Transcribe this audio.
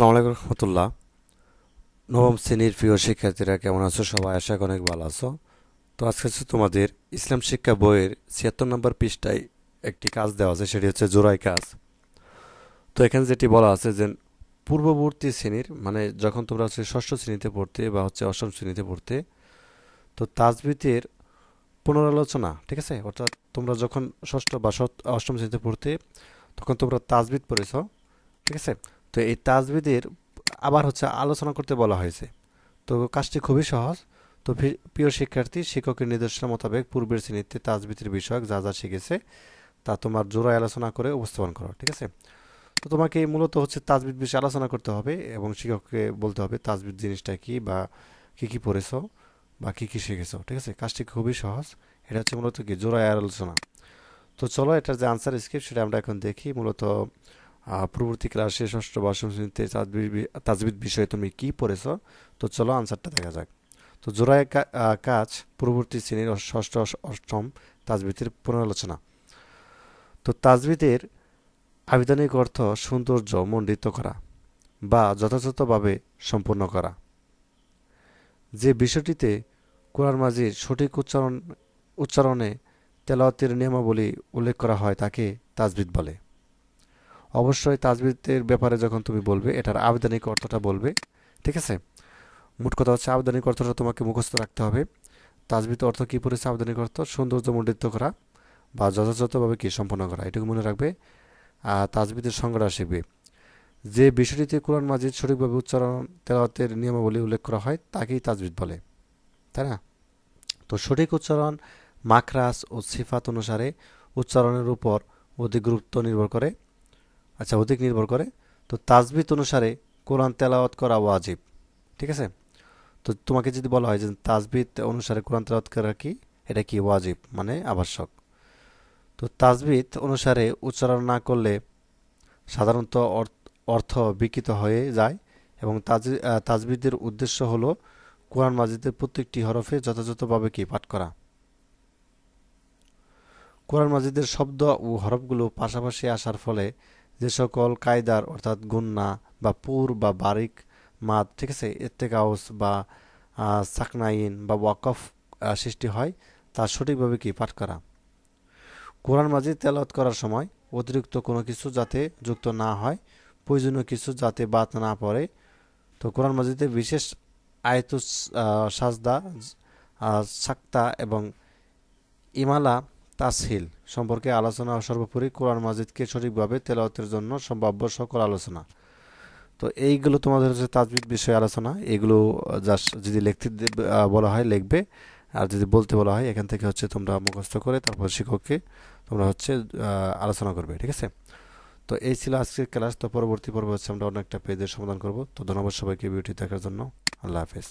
আসসালামু আলাইকুম রহমতুল্লাহ। নবম শ্রেণির প্রিয় শিক্ষার্থীরা কেমন আছো? সবাই আশা অনেক ভালো আছো। তো আজকে হচ্ছে তোমাদের ইসলাম শিক্ষা বইয়ের ছিয়াত্তর নম্বর পৃষ্ঠায় একটি কাজ দেওয়া আছে, সেটি হচ্ছে জোড়াই কাজ। তো এখানে যেটি বলা আছে যে পূর্ববর্তী শ্রেণির মানে যখন তোমরা হচ্ছে ষষ্ঠ শ্রেণীতে পড়তে বা হচ্ছে অষ্টম শ্রেণীতে পড়তে, তো তাজবিতের পুনরালোচনা, ঠিক আছে? অর্থাৎ তোমরা যখন ষষ্ঠ বা অষ্টম শ্রেণীতে পড়তে, তখন তোমরা তাজবিদ পড়েছ, ঠিক আছে? তো এই তাজবিদের আবার হচ্ছে আলোচনা করতে বলা হয়েছে। তো কাজটি খুবই সহজ। তো প্রিয় শিক্ষার্থী, শিক্ষকের নির্দেশনা মোতাবেক পূর্বের শ্রেণীতে তাজবিদের বিষয়ক যা যা শিখেছে তা তোমার জোড়ায় আলোচনা করে উপস্থাপন করো, ঠিক আছে? তো তোমাকে মূলত হচ্ছে তাজবিদ বিষয়ে আলোচনা করতে হবে এবং শিক্ষককে বলতে হবে তাজবিদ জিনিসটা কি বা কি কি পড়েছো বা কি কি শিখেছো, ঠিক আছে? কাজটি খুবই সহজ। এটা হচ্ছে মূলত কি? জোড়ায় আলোচনা। তো চলো এটার যে আনসার স্ক্রিপ্ট সেটা আমরা এখন দেখি। মূলত পূর্ববর্তী ক্লাসে ষষ্ঠ বা শ্রেণীতে তাজবিদ বিষয়ে তুমি কি পড়েছো? তো চলো আনসারটা দেখা যাক। তো জোড়ায় কাজ, পূর্ববর্তী শ্রেণির ষষ্ঠ অষ্টম তাজবিদের পুনরালোচনা। তো তাজবিদের আবিধানিক অর্থ সৌন্দর্য মণ্ডিত করা বা যথাযথভাবে সম্পন্ন করা। যে বিষয়টিতে কোরআন মাজির সঠিক উচ্চারণ উচ্চারণে তেলাওয়াতের নিয়মাবলী উল্লেখ করা হয় তাকে তাজবিদ বলে। অবশ্যই তাজবিদের ব্যাপারে যখন তুমি বলবে, এটার আবেদনিক অর্থটা বলবে, ঠিক আছে? মোট কথা হচ্ছে আবেদনিক অর্থটা তোমাকে মুখস্থ রাখতে হবে। তাজবিদ অর্থ কী পড়েছে আবেদনিক অর্থ? সৌন্দর্য মণ্ডিত করা বা যথাযথভাবে কি সম্পন্ন করা, এটুকু মনে রাখবে। আর তাজবিদের সংজ্ঞাটা শিখবে যে বিষয়টিতে কোরআন মাজিদ সঠিকভাবে উচ্চারণ, তেলাওয়াতের নিয়মাবলী উল্লেখ করা হয়, তাকেই তাজবিদ বলে, তাই না? তো সঠিক উচ্চারণ মাখরাস ও সিফাত অনুসারে উচ্চারণের উপর অধিক গুরুত্ব নির্ভর করে। আচ্ছা অধিক নির্ভর করে। তো তাজবিদ অনুসারে কোরআন তেলাওয়াত করা ওয়াজিব। ঠিক আছে? তো তোমাকে যদি বলা হয় যে তাজবিদ অনুসারে কোরআন তেলাওয়াত করা কি? এটা কি ওয়াজিব? মানে আবশ্যক। তো তাজবিদ অনুসারে উচ্চারণ না করলে সাধারণত অর- অর্থ বিকৃত হয়ে যায় এবং তাজ তাজবিদের উদ্দেশ্য হলো কোরআন মাজিদের প্রত্যেকটি হরফে যথাযথভাবে কি পাঠ করা। কোরআন মাজিদের শব্দ ও হরফগুলো পাশাপাশি আসার ফলে যে সকল কায়দার, অর্থাৎ গুন্না বা পুর বা বারিক মাদ ঠিক আছে এত্তেকাউস বা সাকনাইন বা ওয়াকফ সৃষ্টি হয়, তা সঠিকভাবে কি পাঠ করা? কোরআন মাজিদ তেলাওয়াত করার সময় অতিরিক্ত কোনো কিছু যাতে যুক্ত না হয়, প্রয়োজনীয় কিছু যাতে বাদ না পড়ে, তো কোরআন মাজিদে বিশেষ আয়তুস সাজদা সাক্তা এবং ইমালা তাসহিল সম্পর্কে আলোচনা সর্বোপরি কোরআন মাজিদকে সঠিকভাবে তেলাওয়াতের জন্য সম্ভাব্য সকল আলোচনা। তো এইগুলো তোমাদের হচ্ছে তাজবিদ বিষয়ে আলোচনা। এগুলো জাস্ট যদি লিখতে বলা হয় লিখবে। আর যদি বলতে বলা হয়, এখান থেকে হচ্ছে তোমরা মুখস্থ করে তারপর শিক্ষককে তোমরা হচ্ছে আলোচনা করবে, ঠিক আছে? তো এই ছিল আজকের ক্লাস। তো পরবর্তী পর্ব হচ্ছে আমরা অনেকটা পেজের সমাধান করব। তো ধন্যবাদ সবাইকে ভিডিওটি দেখার জন্য। আল্লাহ হাফেজ।